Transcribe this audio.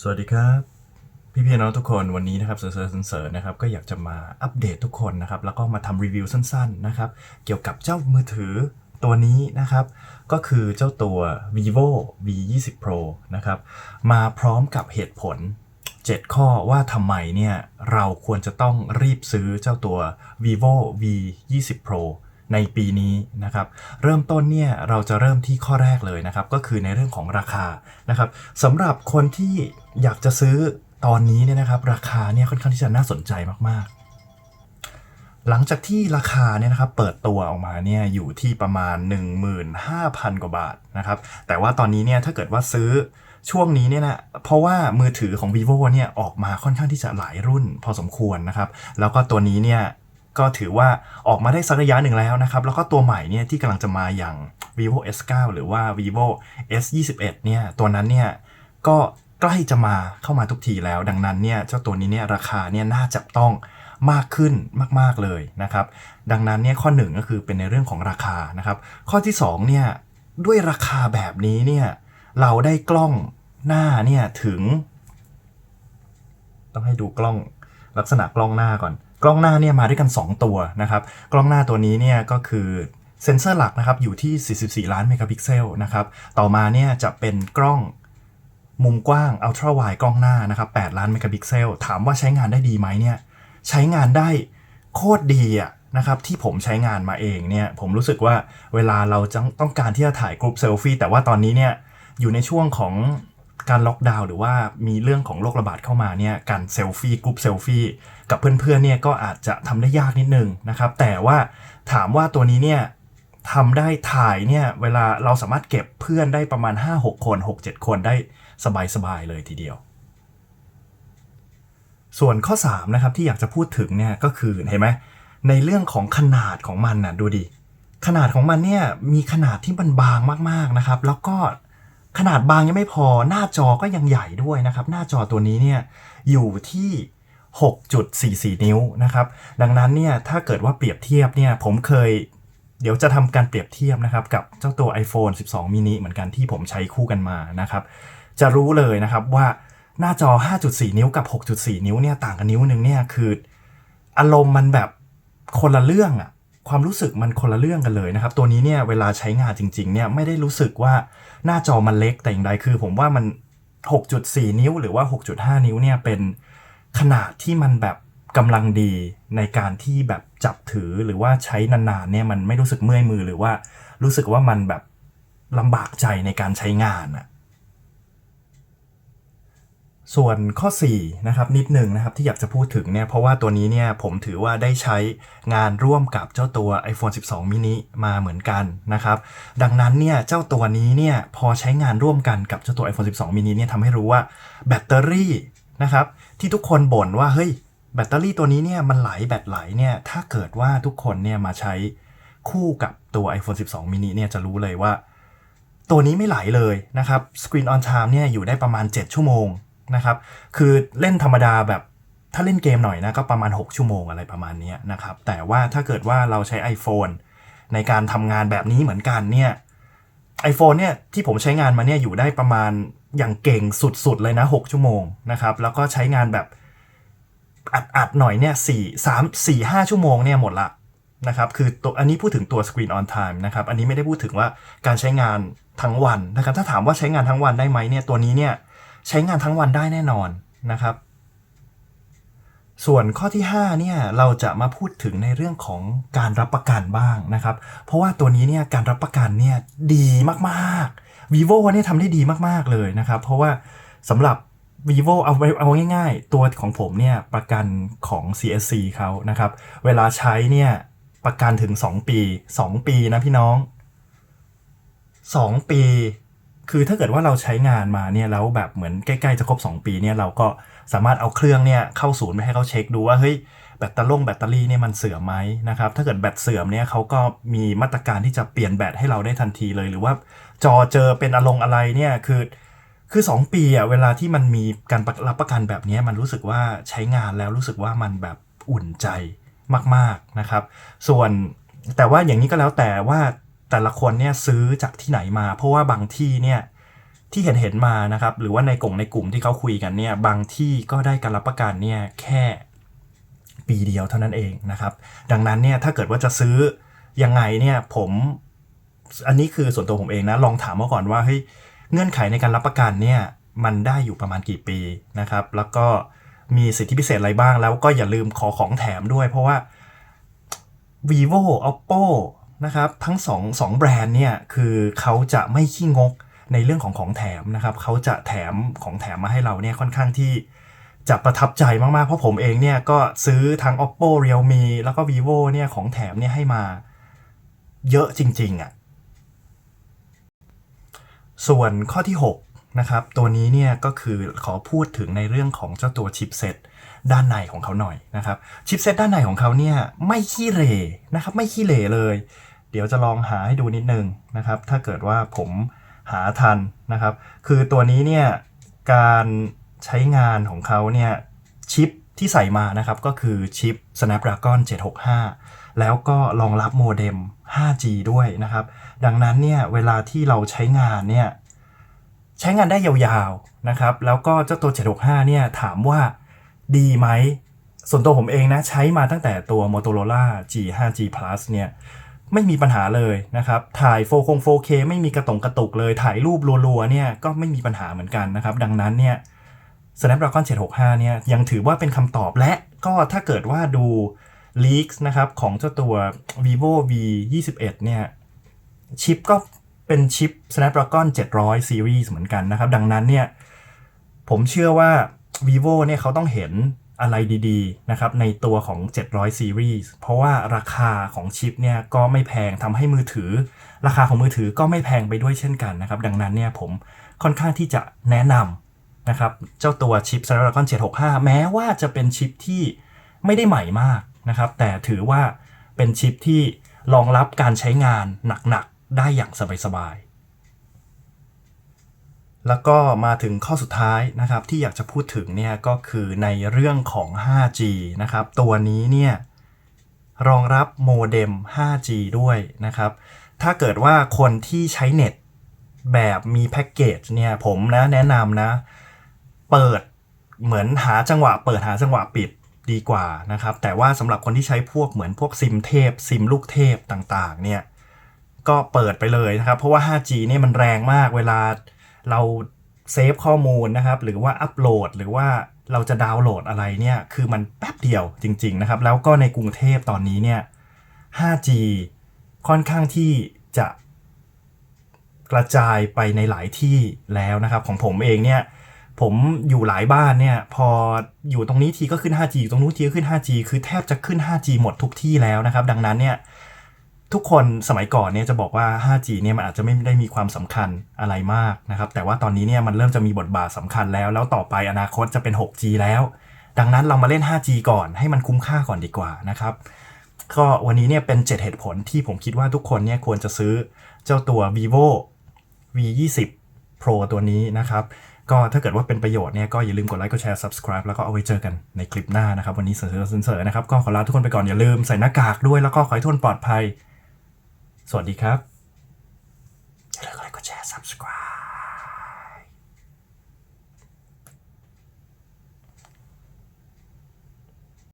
สวัสดีครับ พี่พี่น้องทุกคนวันนี้นะครับเซอร์เซอร์เซอร์นะครับก็อยากจะมาอัปเดตทุกคนนะครับแล้วก็มาทำรีวิวสั้นๆนะครับเกี่ยวกับเจ้ามือถือตัวนี้นะครับ ก็คือเจ้าตัว vivo v 2 0 pro นะครับมาพร้อมกับเหตุผล 7 ข้อว่าทำไมเนี่ยเราควรจะต้องรีบซื้อเจ้าตัว vivo v 2 0 pro ในปีนี้นะครับ เริ่มต้นเนี่ยเราจะเริ่มที่ข้อแรกเลยนะครับ ก็คือในเรื่องของราคานะครับสำหรับคนที่อยากจะซื้อตอนนี้เนี่ยนะครับ ราคาเนี่ยค่อนข้างที่จะน่าสนใจมากๆหลังจากที่ราคาเนี่ยนะครับเปิดตัวออกมาเนี่ยอยู่ที่ประมาณ 15,000 กว่าบาทนะครับ แต่ว่าตอนนี้เนี่ยถ้าเกิดว่าซื้อช่วงนี้เนี่ยนะเพราะว่ามือถือของ vivo เนี่ยออกมาค่อนข้างที่จะหลายรุ่นพอสมควรนะครับ แล้วก็ตัวนี้เนี่ย ก็ถือว่าออกมาได้สักระยะหนึ่งแล้วนะครับ แล้วก็ตัวใหม่เนี่ยที่กำลังจะมาอย่าง vivo s9 หรือว่า vivo s21 เนี่ยตัวนั้นเนี่ยก็ใกล้จะมาเข้ามาทุกทีแล้ว ดังนั้นเนี่ยเจ้าตัวนี้เนี่ยราคาเนี่ยน่าจับต้องมากขึ้นมาก ๆ เลยนะครับ ดังนั้นเนี่ยข้อหนึ่งก็คือเป็นในเรื่องของราคานะครับ ข้อที่สองเนี่ยด้วยราคาแบบนี้เนี่ยเราได้กล้องหน้าเนี่ยถึง ต้องให้ดูกล้องลักษณะกล้องหน้าก่อน กล้องหน้าเนี่ยมาด้วยกัน 2 ตัวนะครับกล้องหน้าตัวนี้เนี่ยก็คือเซ็นเซอร์หลักนะครับอยู่ที่ 44 ล้านเมกะพิกเซลนะครับต่อมาเนี่ยจะเป็นกล้องมุมกว้างอัลตร้าไวกล้องหน้านะครับ 8 ล้านเมกะพิกเซลถามว่าใช้งานได้ดีไหมเนี่ยใช้งานได้โคตรดีอะนะครับที่ผมใช้งานมาเองเนี่ยผมรู้สึกว่าเวลาเราจะต้องการที่จะถ่ายกรุ๊ปเซลฟี่แต่ว่าตอนนี้เนี่ยอยู่ในช่วงของ การล็อกดาวน์หรือว่ามีเรื่องของโรคระบาดเข้ามาเนี่ยการเซลฟี่กรุ๊ปเซลฟี่กับเพื่อนๆเนี่ยก็อาจจะทำได้ยากนิดนึงนะครับ แต่ว่าถามว่าตัวนี้เนี่ยทำได้ถ่ายเนี่ยเวลาเราสามารถเก็บเพื่อนได้ประมาณ 5-6 คน 6-7 คนได้สบายๆเลยทีเดียว ส่วนข้อ 3 นะครับที่อยากจะพูดถึงเนี่ยก็คือเห็นไหมในเรื่องของขนาดของมันน่ะดูดิขนาดของมันเนี่ยมีขนาดที่มันบางมากๆนะครับ แล้วก็ ขนาดบางยังไม่พอหน้าจอก็ยังใหญ่ด้วยนะครับ หน้าจอตัวนี้เนี่ยอยู่ที่ 6.44 นิ้วนะครับ ดังนั้นเนี่ยถ้าเกิดว่าเปรียบเทียบเนี่ยผมเคยเดี๋ยวจะทำการเปรียบเทียบนะครับ กับเจ้าตัว iPhone 12 mini เหมือนกันที่ผมใช้คู่กันมานะครับ จะรู้เลยนะครับว่าหน้าจอ 5.4 นิ้วกับ 6.4 นิ้วเนี่ยต่างกันนิ้วหนึ่งเนี่ยคือ อารมณ์มันแบบคนละเรื่องอะ ความรู้สึกมันคนละเรื่องกันเลยนะครับ ตัวนี้เนี่ยเวลาใช้งานจริงๆเนี่ยไม่ได้รู้สึกว่าหน้าจอมันเล็กแต่อย่างใดคือ ผมว่ามัน 6.4 นิ้วหรือว่า 6.5 นิ้วเนี่ยเป็นขนาดที่มันแบบกำลังดีในการที่แบบจับถือหรือว่าใช้นานๆเนี่ยมันไม่รู้สึกเมื่อยมือหรือว่ารู้สึกว่ามันแบบลำบากใจในการใช้งานอะ ส่วนข้อ4นะครับนิดหนึ่งนะครับที่อยากจะพูดถึงเนี่ยเพราะว่าตัวนี้เนี่ยผมถือว่าได้ใช้งานร่วมกับเจ้าตัว iPhone 12 mini มาเหมือนกันนะครับดังนั้นเนี่ยเจ้าตัวนี้เนี่ยพอใช้งานร่วมกันกับเจ้าตัว iPhone 12 mini เนี่ยทำให้รู้ว่าแบตเตอรี่นะครับที่ทุกคนบ่นว่าเฮ้ยแบตเตอรี่ตัวนี้เนี่ยมันไหลแบตไหลเนี่ยถ้าเกิดว่าทุกคนเนี่ยมาใช้คู่กับตัว iPhone 12 mini เนี่ยจะรู้เลยว่า ตัวนี้ไม่ไหลเลยนะครับ Screen on Time เนี่ยอยู่ได้ประมาณ 7 ชั่วโมง นะครับ คือเล่นธรรมดาแบบถ้าเล่นเกมหน่อยนะก็ประมาณ 6 ชั่วโมงอะไรประมาณนี้นะครับ แต่ว่าถ้าเกิดว่าเราใช้ iPhone ในการทำงานแบบนี้เหมือนกันเนี่ย iPhone เนี่ยที่ผมใช้งานมาเนี่ยอยู่ได้ประมาณอย่างเก่งสุดๆเลยนะ 6 ชั่วโมงนะครับแล้วก็ใช้งานแบบอัดๆหน่อยเนี่ยสี่สามสี่ห้าชั่วโมงเนี่ยหมดละนะครับคือตัวอันนี้พูดถึงตัว Screen on Time นะครับอันนี้ไม่ได้พูดถึงว่าการใช้งานทั้งวันนะครับถ้าถามว่าใช้งานทั้งวันได้ไหมเนี่ยตัวนี้เนี่ย ใช้งานทั้งวันได้แน่นอนนะครับ ส่วนข้อที่5เนี่ยเราจะมาพูดถึงในเรื่องของการรับประกันบ้างนะครับ เพราะว่าตัวนี้เนี่ยการรับประกันเนี่ยดีมากๆ vivo เนี่ยทำได้ดีมากๆเลยนะครับ เพราะว่าสำหรับ vivo เอาไว้เอาง่ายๆ ตัวของผมเนี่ยประกันของ CSC เขานะครับ เวลาใช้เนี่ยประกันถึง 2 ปี 2 ปีนะพี่น้อง 2 ปี คือถ้าเกิดว่าเราใช้งานมาเนี่ยแล้วแบบเหมือนใกล้ๆจะครบ 2 ปีเนี่ยเราก็สามารถเอาเครื่องเนี่ยเข้าศูนย์ไปให้เขาเช็คดูว่าเฮ้ยแบตเตอรี่แบตเตอรี่เนี่ยมันเสื่อมไหมนะครับถ้าเกิดแบตเสื่อมเนี่ยเขาก็มีมาตรการที่จะเปลี่ยนแบตให้เราได้ทันทีเลย หรือว่าจอเจอเป็นอารมณ์อะไรเนี่ยคือ คือ 2 ปีอะเวลาที่มันมีการรับประกันแบบนี้มันรู้สึกว่าใช้งานแล้วรู้สึกว่ามันแบบอุ่นใจมากๆนะครับ ส่วนแต่ว่าอย่างนี้ก็แล้วแต่ว่า แต่ละคนเนี่ยซื้อจากที่ไหนมา เพราะว่าบางที่เนี่ยที่เห็นเห็นมานะครับ หรือว่าในกลุ่มในกลุ่มที่เขาคุยกันเนี่ยบางที่ก็ได้การรับประกันเนี่ยแค่ปีเดียวเท่านั้นเองนะครับ ดังนั้นเนี่ยถ้าเกิดว่าจะซื้อยังไงเนี่ยผมอันนี้คือส่วนตัวผมเองนะลองถามมาก่อนว่าเฮ้ยเงื่อนไขในการรับประกันเนี่ยมันได้อยู่ประมาณกี่ปีนะครับ แล้วก็มีสิทธิพิเศษอะไรบ้างแล้วก็อย่าลืมขอของแถมด้วย เพราะว่า vivo oppo นะครับทั้งสองสองแบรนด์เนี่ยคือเขาจะไม่ขี้งกในเรื่องของของแถมนะครับเขาจะแถมของแถมมาให้เราเนี่ยค่อนข้างที่จะประทับใจมากๆ เพราะผมเองเนี่ยก็ซื้อทั้ง oppo realme แล้วก็ vivo เนี่ยของแถมเนี่ยให้มาเยอะจริงๆอะ่ะส่วนข้อที่ 6 นะครับ ตัวนี้เนี่ยก็คือขอพูดถึงในเรื่องของเจ้าตัวชิปเซ็ตด้านในของเขาหน่อยนะครับชิปเซ็ตด้านในของเขาเนี่ยไม่ขี้เหร่นะครับไม่ขี้เหร่เลย เดี๋ยวจะลองหาให้ดูนิดนึงนะครับ ถ้าเกิดว่าผมหาทันนะครับ คือตัวนี้เนี่ยการใช้งานของเขาเนี่ยชิปที่ใส่มานะครับก็คือชิป Snapdragon 765 แล้วก็รองรับโมเด็ม 5G ด้วยนะครับ ดังนั้นเนี่ยเวลาที่เราใช้งานเนี่ยใช้งานได้ยาวๆนะครับ แล้วก็เจ้าตัว 765 เนี่ยถามว่าดีไหม ส่วนตัวผมเองนะใช้มาตั้งแต่ตัว Motorola G5G Plus เนี่ย ไม่มีปัญหาเลยนะครับ ถ่ายโฟคง 4K ไม่มีกระตงกระตุกเลย ถ่ายรูปรัวๆเนี่ยก็ไม่มีปัญหาเหมือนกันนะครับ ดังนั้นเนี่ย Snapdragon 765 เนี่ยยังถือว่าเป็นคำตอบและก็ถ้าเกิดว่าดู leaks นะครับของเจ้าตัว vivo v 21เนี่ยชิปก็เป็นชิป Snapdragon 700 Series เหมือนกันนะครับ ดังนั้นเนี่ยผมเชื่อว่า vivo เนี่ยเขาต้องเห็น อะไรดีๆนะครับในตัวของ 700 Series เพราะว่าราคาของชิปเนี่ยก็ไม่แพงทำให้มือถือ ราคาของมือถือก็ไม่แพงไปด้วยเช่นกันนะครับ ดังนั้นเนี่ยผมค่อนข้างที่จะแนะนำนะครับเจ้าตัวชิป Snapdragon 765 แม้ว่าจะเป็นชิปที่ไม่ได้ใหม่มากนะครับ แต่ถือว่าเป็นชิปที่รองรับการใช้งานหนักๆ ได้อย่างสบายๆ แล้วก็มาถึงข้อสุดท้ายนะครับที่อยากจะพูดถึงเนี่ยก็คือในเรื่องของ 5G นะครับตัวนี้เนี่ยรองรับโมเด็ม 5G ด้วยนะครับ ถ้าเกิดว่าคนที่ใช้เน็ตแบบมีแพ็กเกจเนี่ยผมนะแนะนำนะ เปิดเหมือนหาจังหวะ เปิดหาจังหวะปิดดีกว่านะครับ แต่ว่าสำหรับคนที่ใช้พวกเหมือนพวกซิมเทพซิมลูกเทพต่างๆเนี่ยก็เปิดไปเลยนะครับ เพราะว่า 5G เนี่ยมันแรงมากเวลา เราเซฟข้อมูลนะครับ หรือว่าอัปโหลด หรือว่าเราจะดาวน์โหลดอะไรเนี่ย คือมันแป๊บเดียวจริง ๆ นะครับ แล้วก็ในกรุงเทพตอนนี้เนี่ย 5G ค่อนข้างที่จะกระจายไปในหลายที่แล้วนะครับ ของผมเองเนี่ยผมอยู่หลายบ้านเนี่ย พออยู่ตรงนี้ทีก็ขึ้น 5G อยู่ตรงนู้นทีก็ขึ้น 5G คือแทบจะขึ้น 5G หมดทุกที่แล้วนะครับ ดังนั้นเนี่ย ทุกคนสมัยก่อนเนี่ยจะบอกว่า 5G เนี่ยมันอาจจะไม่ได้มีความสำคัญอะไรมากนะครับ แต่ว่าตอนนี้เนี่ยมันเริ่มจะมีบทบาทสำคัญแล้ว แล้วต่อไปอนาคตจะเป็น 6G แล้ว ดังนั้นเรามาเล่น 5G ก่อนให้มันคุ้มค่าก่อนดีกว่านะครับ ก็วันนี้เนี่ยเป็น 7 เหตุผลที่ผมคิดว่าทุกคนเนี่ยควรจะซื้อเจ้าตัว vivo v 2 0 pro ตัวนี้นะครับ ก็ถ้าเกิดว่าเป็นประโยชน์เนี่ยก็อย่าลืมกดไลค์กดแชร์ subscribe แล้วก็เอาไว้เจอกันในคลิปหน้านะครับ วันนี้เสริร์เสริร์นะครับ ก็ขอลาทุกคนไปก่อนอย่าลืมใส่หน้ากากด้วยแล้วก็ขอให้ทุกคนปลอดภัย สวัสดีครับอย่าลืมกดไลค์กดแชร์ subscribe